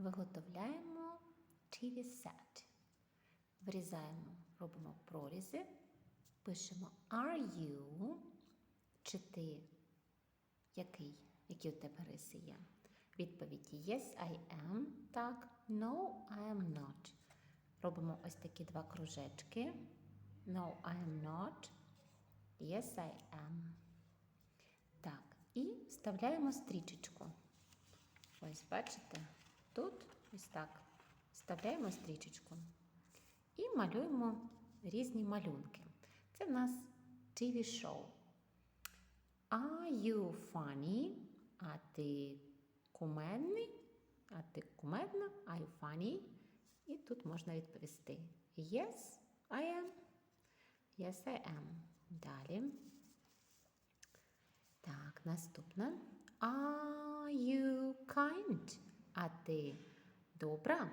виготовляємо TV set. Вирізаємо, робимо прорізи, пишемо Are you? Чи ти який? Які у тебе риси є? Відповідь Yes, I am. Так, No, I am not. Робимо ось такі два кружечки. No, I am not. Yes, I am. Так, і вставляємо стрічечку. Ось, бачите? Тут ось так. Вставляємо стрічечку. І малюємо різні малюнки. Це в нас TV-шоу. Are you funny? А ти кумедний? А ти кумедна? Are you funny? І тут можна відповісти Yes, I am. Yes, I am. Далі. Так, наступне. Are you kind? А ти добра?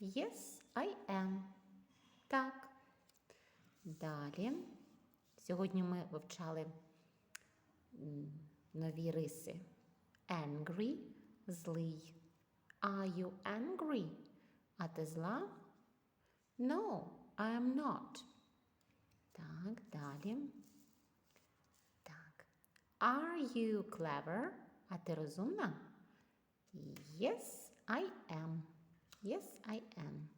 Yes, I am. Так. Далі. Сьогодні ми вивчали нові риси. Angry злий. Are you angry? А ти зла? No, I am not. Так, далі. Так. Are you clever? А ти розумна? Yes, I am. Yes, I am.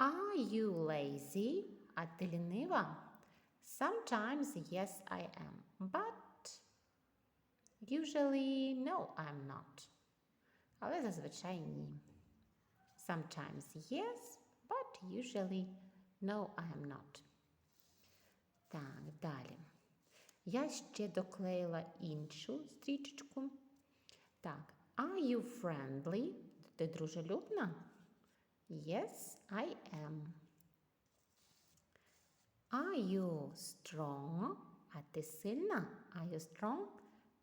Are you lazy? А ти лінива? Sometimes yes, I am. But usually no, I'm not. Але зазвичай ні. Sometimes yes, but usually no, I am not. Так, далі. Я ще доклеїла іншу стрічечку. Так, are you friendly? Ти дружелюбна? Yes, I am. Are you strong? А ти сильна? Are you strong?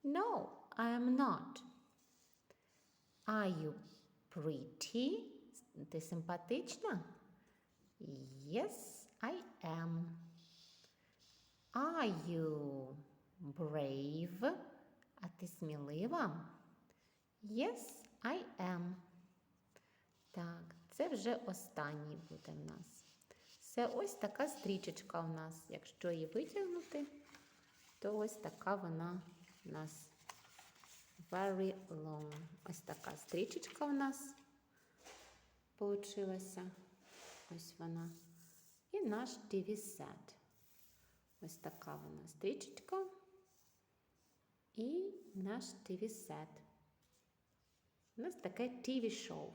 No, I am not. Are you pretty? Ти симпатична? Yes, I am. Are you brave? А ти смілива? Yes, I am. Так, це вже останній буде в нас. Це ось така стрічечка у нас. Якщо її витягнути, то ось така вона у нас very long. Ось така стрічечка у нас получилася. Ось вона. І наш TV-set. Ось така вона стрічечка. І наш TV-set. Нас таке TV-шоу.